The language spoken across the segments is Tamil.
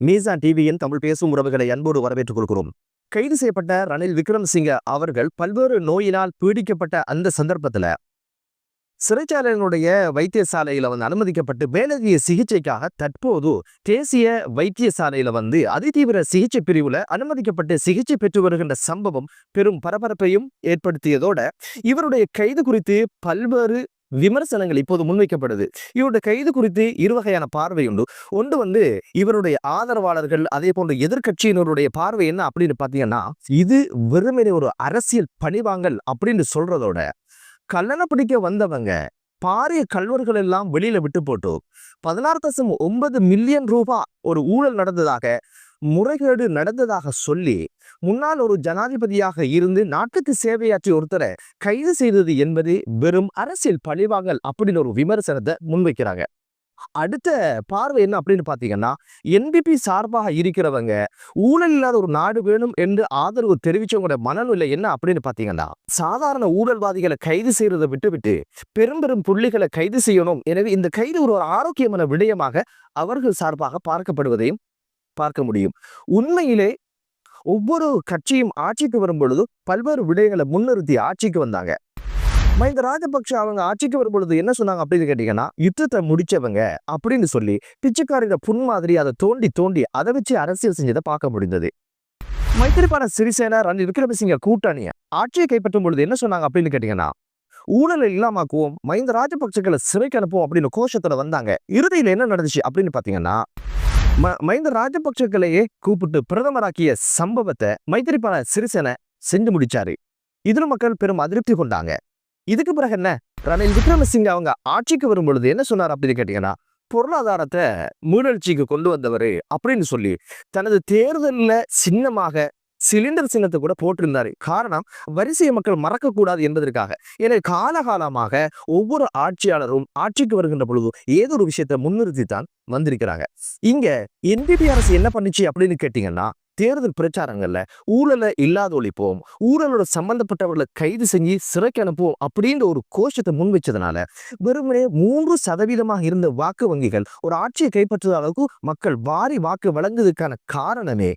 மீசான் டிவியின் தமிழ் பேசும் உறவுகளை அன்போடு வரவேற்றுக் கொள்கிறோம். கைது செய்யப்பட்ட ரணில் விக்ரம்சிங்க அவர்கள் பல்வேறு நோயினால் பீடிக்கப்பட்ட அந்த சந்தர்ப்பத்துல சிறைச்சாலையினுடைய வைத்தியசாலையில வந்து அனுமதிக்கப்பட்டு மேலதிக சிகிச்சைக்காக தற்போது தேசிய வைத்தியசாலையில வந்து அதிதீவிர சிகிச்சை பிரிவுல அனுமதிக்கப்பட்டு சிகிச்சை பெற்று வருகின்ற சம்பவம் பெரும் பரபரப்பையும் ஏற்படுத்தியதோட இவருடைய கைது குறித்து பல்வேறு விமர்சனங்கள் இப்போது முன்வைக்கப்படுது. இவருடைய கைது குறித்து இரு வகையான பார்வை உண்டு. ஒன்று வந்து இவருடைய ஆதரவாளர்கள் அதே போன்ற எதிர்கட்சியினருடைய பார்வை என்ன அப்படின்னு பார்த்தீங்கன்னா இது வெறுமனே ஒரு அரசியல் பணிவாங்கல் அப்படின்னு சொல்றதோட கல்லணை பிடிக்க வந்தவங்க பாரிய கல்வர்கள் எல்லாம் வெளியில விட்டு போட்டு பதினாறு தசம் ஒன்பது மில்லியன் ரூபாய் ஒரு ஊழல் நடந்ததாக முறைகேடு நடந்ததாக சொல்லி முன்னாள் ஒரு ஜனாதிபதியாக இருந்து நாட்டுக்கு சேவையாற்றிய ஒருத்தரை கைது செய்தது என்பது வெறும் அரசியல் பழிவாங்கல் அப்படின்னு ஒரு விமர்சனத்தை முன்வைக்கிறாங்க. அடுத்த பார்வை என்ன அப்படின்னு பாத்தீங்கன்னா என்பிபி சார்பாக இருக்கிறவங்க ஊழல் இல்லாத ஒரு நாடு வேணும் என்று ஆதரவு தெரிவிச்சவங்களோட மனநிலை என்ன அப்படின்னு பாத்தீங்கன்னா சாதாரண ஊழல்வாதிகளை கைது செய்யறதை விட்டுவிட்டு பெரும் பெரும் புள்ளிகளை கைது செய்யணும். எனவே இந்த கைது ஒரு ஆரோக்கியமான விடயமாக அவர்கள் சார்பாக பார்க்கப்படுவதையும் பார்க்க முடியும். உண்மையிலே ஒவ்வொரு கட்சியும் ஆட்சிக்கு வரும் பொழுது பல்வேறு விடயங்களை முன்னிறுத்தி ஆட்சிக்கு வந்தாங்க. மஹிந்த ராஜபக்ஷ அவங்க ஆட்சிக்கு வரும் பொழுது என்ன சொன்னாங்க அப்படின்னு கேட்டீங்கன்னா யுத்தத்தை முடிச்சவங்க அப்படின்னு சொல்லி பிச்சைக்காரிட புண் மாதிரி அதை தோண்டி தோண்டி அதை வச்சு அரசியல் செஞ்சதை பார்க்க முடிந்தது. மைத்திரிபால சிறிசேனா ரணில் விக்ரமசிங்க கூட்டணியை ஆட்சியை கைப்பற்றும் பொழுது என்ன சொன்னாங்க அப்படின்னு கேட்டீங்கன்னா ஊழலை இல்லாமாக்குவோம் மஹிந்த ராஜபக்சகளை சிறைக்கு அனுப்புவோம் அப்படின்னு கோஷத்துல வந்தாங்க. இறுதியில் என்ன நடந்துச்சு அப்படின்னு பாத்தீங்கன்னா மஹிந்த ராஜபக்சக்களையே கூப்பிட்டு பிரதமராக்கிய சம்பவத்தை மைத்திரிபால சிறிசேன செஞ்சு முடிச்சாரு. இதில் மக்கள் பெரும் அதிருப்தி கொண்டாங்க. இதுக்கு பிறகு என்ன? ரணில் விக்ரமசிங்க அவங்க ஆட்சிக்கு வரும் பொழுது என்ன சொன்னார் அப்படின்னு கேட்டீங்கன்னா பொருளாதாரத்தை மீளழ்ச்சிக்கு கொண்டு வந்தவர் அப்படின்னு சொல்லி தனது தேர்தலில் சின்னமாக சிலிண்டர் சின்னத்தை கூட போட்டிருந்தாரு. காரணம் வரிசையை மக்கள் மறக்கக்கூடாது என்பதற்காக. எனவே காலகாலமாக ஒவ்வொரு ஆட்சியாளரும் ஆட்சிக்கு வருகின்ற பொழுது ஏதோ ஒரு விஷயத்தை முன்னிறுத்தி தான் வந்திருக்கிறாங்க. இங்க என்பிபி அரசு என்ன பண்ணுச்சு அப்படின்னு கேட்டீங்கன்னா தேர்தல் பிரச்சாரங்கள்ல ஊழலை இல்லாத ஒழிப்போம் ஊழலோட சம்பந்தப்பட்டவர்களை கைது செஞ்சு சிறைக்கு அனுப்புவோம் அப்படின்ற ஒரு கோஷத்தை முன் வச்சதுனால வெறுமனே மூன்று சதவீதமாக இருந்த வாக்கு வங்கிகள் ஒரு ஆட்சியை கைப்பற்றுற அளவுக்கு மக்கள் வாரி வாக்கு வழங்குவதற்கான காரணமே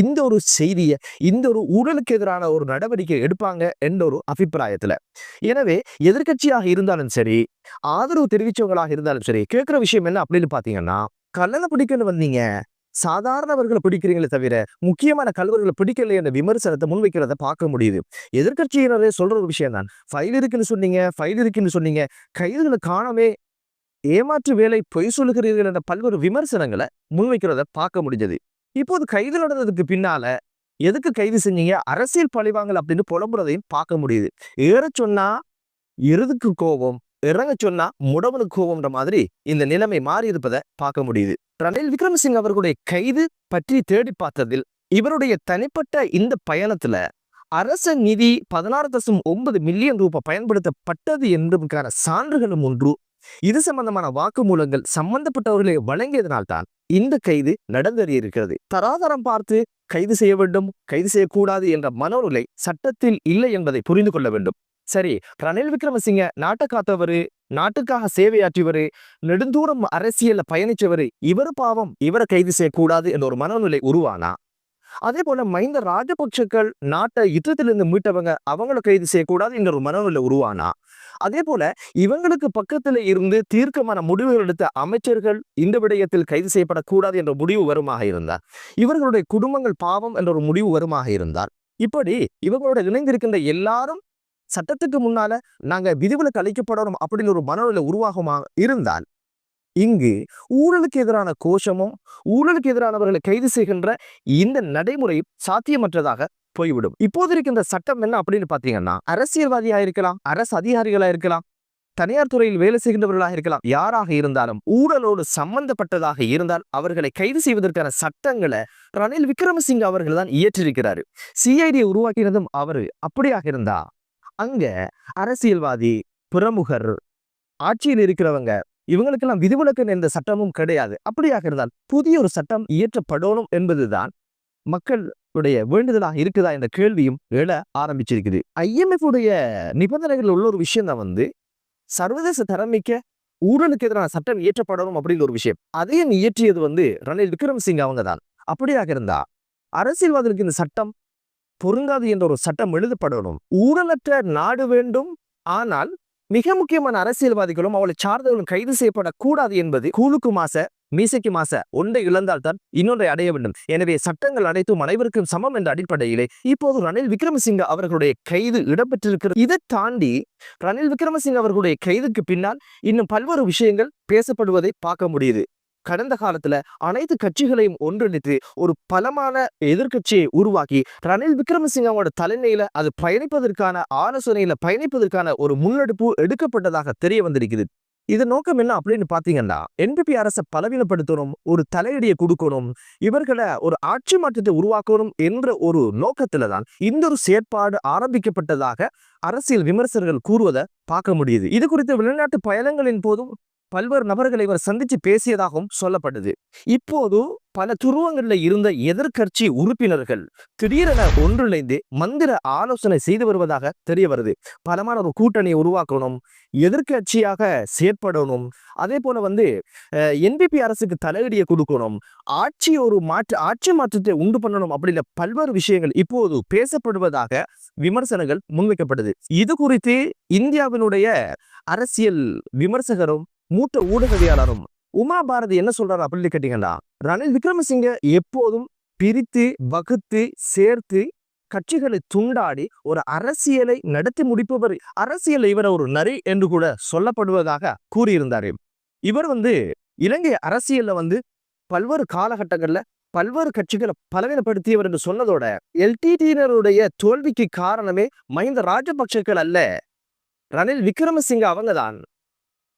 இந்த ஒரு செய்தியை இந்த ஒரு ஊழலுக்கு எதிரான ஒரு நடவடிக்கை எடுப்பாங்க என்ற ஒரு அபிப்பிராயத்துல. எனவே எதிர்க்கட்சியாக இருந்தாலும் சரி ஆதரவு தெரிவிச்சவங்களாக இருந்தாலும் சரி கேட்கிற விஷயம் என்ன அப்படின்னு பாத்தீங்கன்னா கல்லணை பிடிக்கன்னு வந்தீங்க. சாதாரணவர்களை பிடிக்கிறீங்களே தவிர முக்கியமான கல்வர்களை பிடிக்கல என்ற விமர்சனத்தை முன்வைக்கிறத பார்க்க முடியுது. எதிர்க்கட்சியினரே சொல்ற ஒரு விஷயம் தான். ஃபைல் இருக்குன்னு சொன்னீங்க ஃபைல் இருக்குன்னு சொன்னீங்க. கைதுகளை காணவே ஏமாற்று வேலை பொய் சொல்லுகிறீர்கள் என்ற பல்வேறு விமர்சனங்களை முன்வைக்கிறத பார்க்க முடிஞ்சது. இப்போது கைது நடந்ததுக்கு பின்னால எதுக்கு கைது செஞ்சீங்க? அரசியல் பழிவாங்கல் அப்படின்னு புலம்புறதையும் பார்க்க முடியுது. ஏற சொன்னா எருதுக்கு கோபம் இறங்க சொன்னா முடவனுக்கு கோபம்ன்ற மாதிரி இந்த நிலைமை மாறி இருப்பதை பார்க்க முடியுது. ரணில் விக்ரமசிங் அவர்களுடைய கைது பற்றி தேடி பார்த்ததில் இவருடைய தனிப்பட்ட இந்த பயணத்துல அரச நிதி பதினாறு தசம் ஒன்பது மில்லியன் ரூபாய் பயன்படுத்தப்பட்டது என்பதற்கான சான்றுகளும் ஒன்று. இது சம்பந்தமான வாக்குமூலங்கள் சம்பந்தப்பட்டவர்களை வழங்கியதனால்தான் இந்த கைது நடந்தேறி இருக்கிறது தராதரம் பார்த்து கைது செய்ய வேண்டும் கைது செய்யக்கூடாது என்ற மனோநிலை சட்டத்தில் இல்லை என்பதை புரிந்து கொள்ள வேண்டும். சரி ரணில் விக்ரமசிங்க நாட்டை காத்தவரு நாட்டுக்காக சேவையாற்றியவர் நெடுந்தூரம் அரசியல பயணிச்சவர் இவர் பாவம் இவரை கைது செய்யக்கூடாது என்ற ஒரு மனநிலை உருவானா? அதே போல மைந்த ராஜபக்சக்கள் நாட்டை யுத்தத்திலிருந்து மீட்டவங்க அவங்கள கைது செய்யக்கூடாது என்ற ஒரு மனநிலை உருவானா? அதே போல இவங்களுக்கு பக்கத்துல இருந்து தீர்க்கமான முடிவுகள் எடுத்த அமைச்சர்கள் இந்த விடயத்தில் கைது செய்யப்படக்கூடாது என்ற முடிவு வருமாக இருந்தார். இவர்களுடைய குடும்பங்கள் பாவம் என்ற ஒரு முடிவு வருமாக இருந்தார். இப்படி இவங்களோட இணைந்திருக்கின்ற எல்லாரும் சட்டத்துக்கு முன்னால நாங்க விதிவிலக்கு அளிக்கப்படணும் அப்படின்னு ஒரு மனநிலை உருவாகுமா இருந்தால் இங்கு ஊழலுக்கு எதிரான கோஷமும் ஊழலுக்கு எதிரானவர்களை கைது செய்கின்ற இந்த நடைமுறை சாத்தியமற்றதாக போய்விடும். இப்போது இருக்கின்ற சட்டம் என்ன அப்படின்னு பாத்தீங்கன்னா அரசியல்வாதியா இருக்கலாம் அரசு அதிகாரிகளா இருக்கலாம் தனியார் துறையில் வேலை செய்கின்றவர்களாக இருக்கலாம் யாராக இருந்தாலும் ஊழலோடு சம்பந்தப்பட்டதாக இருந்தால் அவர்களை கைது செய்வதற்கான சட்டங்களை ரணில் விக்ரமசிங்க அவர்கள் தான் இயற்றிருக்கிறாரு. சிஐடியை உருவாக்கினதும் அவரு அப்படியாக இருந்தா அங்க அரசியல்வாதி பிரமுகர் ஆட்சியில் இருக்கிறவங்க இவங்களுக்கெல்லாம் விதிவிலக்கு எந்த சட்டமும் கிடையாது. அப்படியாக இருந்தால் புதிய ஒரு சட்டம் இயற்றப்படணும் என்பதுதான் மக்களுடைய வேண்டுதலாக இருக்குதா என்ற கேள்வியும் எழ ஆரம்பிச்சிருக்குது. ஐஎம்எஃப் உடைய நிபந்தனைகள் உள்ள ஒரு விஷயம் தான் வந்து சர்வதேச தரமிக்க ஊழலுக்கு எதிரான சட்டம் இயற்றப்படணும் அப்படிங்கிற ஒரு விஷயம். அதையும் இயற்றியது வந்து ரணில் விக்ரமசிங்க அவங்க தான் அப்படியாக இருந்தா அரசியல்வாதிகளுக்கு இந்த சட்டம் பொருந்தாது என்ற ஒரு சட்டம் எழுதப்படணும். ஊழலற்ற நாடு வேண்டும். ஆனால் மிக முக்கியமான அரசியல்வாதிகளும் அவளை சார்ந்தவர்களும் கைது செய்யப்படக்கூடாது என்பது கூழுக்கு மாச மீசைக்கு மாச ஒன்றை இழந்தால் தான் இன்னொன்றை அடைய வேண்டும். எனவே சட்டங்கள் அனைத்தும் அனைவருக்கும் சமம் என்ற அடிப்படையிலே இப்போது ரணில் விக்ரமசிங்க அவர்களுடைய கைது இடம்பெற்றிருக்கிறது. இதை தாண்டி ரணில் விக்ரமசிங்க அவர்களுடைய கைதுக்கு பின்னால் இன்னும் பல்வேறு விஷயங்கள் பேசப்படுவதை பார்க்க முடியுது. கடந்த காலத்துல அனைத்து கட்சிகளையும் ஒன்றிணைத்து ஒரு பலமான எதிர்க்கட்சியை உருவாக்கி ரணில் விக்ரமசிங்கவோட தலைமையில அது பயணிப்பதற்கான ஆலோசனையில பயணிப்பதற்கான ஒரு முன்னெடுப்பு எடுக்கப்பட்டதாக தெரிய வந்திருக்குது. இது நோக்கம் என்ன அப்படின்னு பாத்தீங்கன்னா என்பிபி அரசை பலவீனப்படுத்தணும் ஒரு தலையடியை கொடுக்கணும் இவர்களை ஒரு ஆட்சி மாற்றத்தை உருவாக்கணும் என்ற ஒரு நோக்கத்துல தான் இந்த ஒரு செயற்பாடு ஆரம்பிக்கப்பட்டதாக அரசியல் விமர்சகர்கள் கூறுவதை பார்க்க முடியுது. இது குறித்து வெளிநாட்டு பயணங்களின் போதும் பல்வேறு நபர்களை இவர் சந்திச்சு பேசியதாகவும் சொல்லப்படுது இப்போது பல துருவங்களில் இருந்த எதிர்க்கட்சி உறுப்பினர்கள் திடீரென ஒன்றிணைந்து மந்திர ஆலோசனை செய்து வருவதாக தெரிய வருது. பலமான ஒரு கூட்டணியை உருவாக்கணும் எதிர்க்கட்சியாக செயற்படணும் அதே போல வந்து என்பிபி அரசுக்கு தலையடியை கொடுக்கணும் ஆட்சி ஒரு மாற்று ஆட்சி மாற்றத்தை உண்டு பண்ணணும் அப்படின்ற பல்வேறு விஷயங்கள் இப்போது பேசப்படுவதாக விமர்சனங்கள் முன்வைக்கப்படுது இது குறித்து இந்தியாவினுடைய அரசியல் விமர்சகரும் மூத்த ஊடகவியாளரும் உமா பாரதி என்ன சொல்றாரு அப்படின்னு கேட்டீங்கன்னா ரணில் விக்ரமசிங்க எப்போதும் பிரித்து வகுத்து சேர்த்து கட்சிகளை துண்டாடி ஒரு அரசியலை நடத்தி முடிப்பவர் அரசியல் இவர ஒரு நரி என்று கூட சொல்லப்படுவதாக கூறியிருந்தார். இவர் வந்து இலங்கை அரசியல்ல வந்து பல்வேறு காலகட்டங்கள்ல பல்வேறு கட்சிகளை பலவீனப்படுத்தியவர் என்று சொன்னதோட எல்டிடியினருடைய தோல்விக்கு காரணமே மஹிந்த ராஜபக்சர்கள் அல்ல. ரணில் விக்ரமசிங்க அவங்கதான்.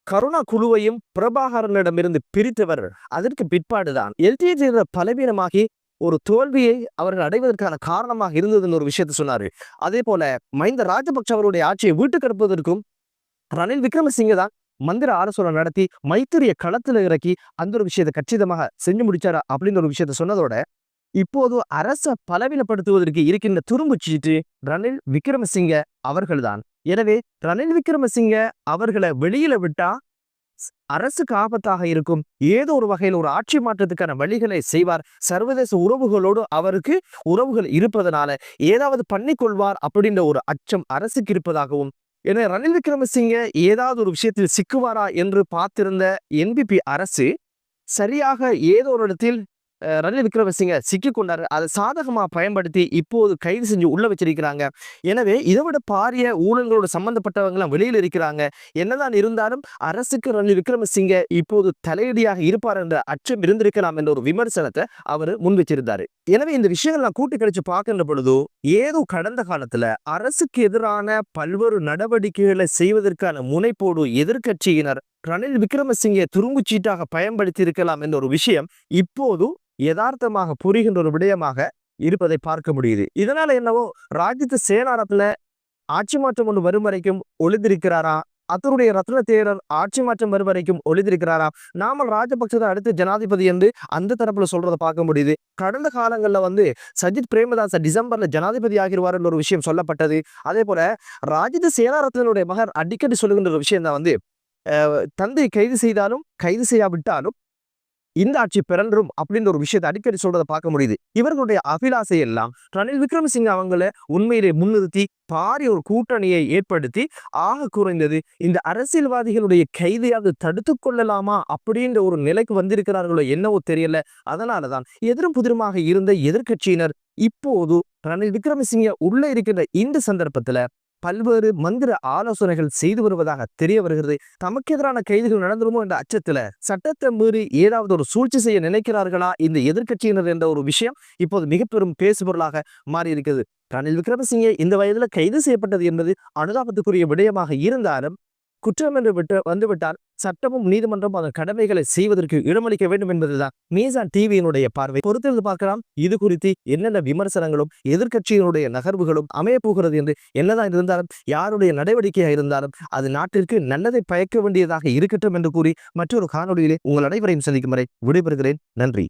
கருணா குழுவையும் பிரபாகரனிடமிருந்து பிரித்தவர். அதற்கு பிற்பாடுதான் எல்டிடி பலவீனமாகி ஒரு தோல்வியை அவர்கள் அடைவதற்கான காரணமாக இருந்ததுன்னு ஒரு விஷயத்த சொன்னாரு. அதே போல மஹிந்த ராஜபக்ஷ அவருடைய ஆட்சியை வீட்டு எடுப்பதற்கும் ரணில் விக்ரமசிங்க தான் மந்திர ஆலோசனை நடத்தி மைத்திரிய களத்துல இறக்கி அந்த ஒரு விஷயத்தை கச்சிதமாக செஞ்சு முடிச்சாரா அப்படின்னு ஒரு விஷயத்த சொன்னதோட இப்போது அரச பலவீனப்படுத்துவதற்கு இருக்கின்ற துரும்பு சீட்டு ரணில் விக்ரமசிங்க அவர்கள்தான். எனவே ரணில் விக்ரமசிங்க அவர்களை வெளியில விட்டா அரசுக்கு ஆபத்தாக இருக்கும். ஏதோ ஒரு வகையில் ஒரு ஆட்சி மாற்றத்துக்கான வழிகளை செய்வார். சர்வதேச உறவுகளோடு அவருக்கு உறவுகள் இருப்பதனால ஏதாவது பண்ணிக்கொள்வார் அப்படின்ற ஒரு அச்சம் அரசுக்கு இருப்பதாகவும் என ரணில் விக்ரமசிங்க ஏதாவது ஒரு விஷயத்தில் சிக்குவாரா என்று பார்த்திருந்த என்பிபி அரசு சரியாக ஏதோ ஒரு இடத்தில் ரணில் விக்ரமசிங்க சிக்கிக்கொண்டார். அதை சாதகமாக பயன்படுத்தி இப்போது கைது செஞ்சு உள்ள வச்சிருக்கிறாங்க. எனவே இதை விட பாரிய ஊழல்களோடு சம்பந்தப்பட்டவங்களாம் வெளியில் இருக்கிறாங்க. என்னதான் இருந்தாலும் அரசுக்கு ரணில் விக்ரமசிங்க இப்போது தலையடியாக இருப்பார் என்ற அச்சம் இருந்திருக்கலாம் என்ற ஒரு விமர்சனத்தை அவர் முன் வச்சிருந்தாரு. எனவே இந்த விஷயங்கள் நான் கூட்டி கழிச்சு பார்க்கின்ற பொழுதோ ஏதோ கடந்த காலத்துல அரசுக்கு எதிரான பல்வேறு நடவடிக்கைகளை செய்வதற்கான முனைப்போடு எதிர்கட்சியினர் ரணில் விக்ரமசிங்கே துரும்புச்சீட்டாக பயன்படுத்தி இருக்கலாம் என்ற ஒரு விஷயம் இப்போது யதார்த்தமாக புரிகின்ற ஒரு விடயமாக இருப்பதை பார்க்க முடியுது. இதனால என்னவோ ராஜ்யத்து சேனாரத்துல ஆட்சி மாற்றம் ஒன்று வரும் வரைக்கும் ஒளிந்திருக்கிறாரா? அத்தருடைய ரத்ன தேரர் ஆட்சி மாற்றம் வரும் வரைக்கும் ஒளிந்திருக்கிறாரா? நாமல் ராஜபக்சதை அடுத்து ஜனாதிபதி என்று அந்த தரப்புல சொல்றதை பார்க்க முடியுது. கடந்த காலங்கள்ல வந்து சஜித் பிரேமதாச டிசம்பர்ல ஜனாதிபதி ஆகிருவார் ஒரு விஷயம் சொல்லப்பட்டது. அதே போல ராஜித சேனாரத்னனுடைய மகர் அடிக்கடி சொல்லுகின்ற ஒரு விஷயம் தான் வந்து தந்தை கைது செய்தாலும் கைது செய்யாவிட்டாலும் இந்த ஆட்சி பிறன்றும் அப்படின்ற ஒரு விஷயத்தை அடிக்கடி சொல்றதை பார்க்க முடியுது. இவர்களுடைய அபிலாசை எல்லாம் ரணில் விக்ரமசிங்க அவங்கள உண்மையிலே முன்னிறுத்தி பாரிய ஒரு கூட்டணியை ஏற்படுத்தி ஆக குறைந்தது இந்த அரசியல்வாதிகளுடைய கைதையாவது தடுத்து கொள்ளலாமா அப்படின்ற ஒரு நிலைக்கு வந்திருக்கிறார்களோ என்னவோ தெரியல. அதனாலதான் எதிரும் புதிருமாக இருந்த எதிர்கட்சியினர் இப்போது ரணில் விக்ரமசிங்க உள்ள இருக்கின்ற இந்த சந்தர்ப்பத்துல பல்வேறு மந்திர ஆலோசனைகள் செய்து வருவதாக தெரிய வருகிறது. தமக்கு எதிரான கைதுகள் நடந்துருமோ என்ற அச்சத்துல சட்டத்தை மீறி ஏதாவது ஒரு சூழ்ச்சி செய்ய நினைக்கிறார்களா? இந்த எதிர்கட்சியினர் என்ற ஒரு விஷயம் இப்போது மிக பெரும் பேசுபொருளாக மாறி இருக்கிறது ரணில் விக்ரமசிங்கே இந்த வயதுல கைது செய்யப்பட்டது என்பது அனுதாபத்துக்குரிய விடயமாக இருந்தாலும் குற்றம் என்று விட்டு வந்துவிட்டால் சட்டமும் நீதிமன்றம் அதன் கடமைகளை செய்வதற்கு இடமளிக்க வேண்டும் என்பதுதான். மீசான் டிவியினுடைய பார்வை. பொறுத்திருந்து பார்க்கலாம். இது குறித்து என்னென்ன விமர்சனங்களும் எதிர்கட்சியினுடைய நகர்வுகளும் அமைய போகிறது என்று என்னதான் இருந்தாலும் யாருடைய நடவடிக்கையாக இருந்தாலும் அது நாட்டிற்கு நல்லதை பயக்க வேண்டியதாக இருக்கட்டும் என்று கூறி மற்றொரு காணொலியிலே உங்கள் அனைவரையும் சந்திக்கும் வரை விடைபெறுகிறேன். நன்றி.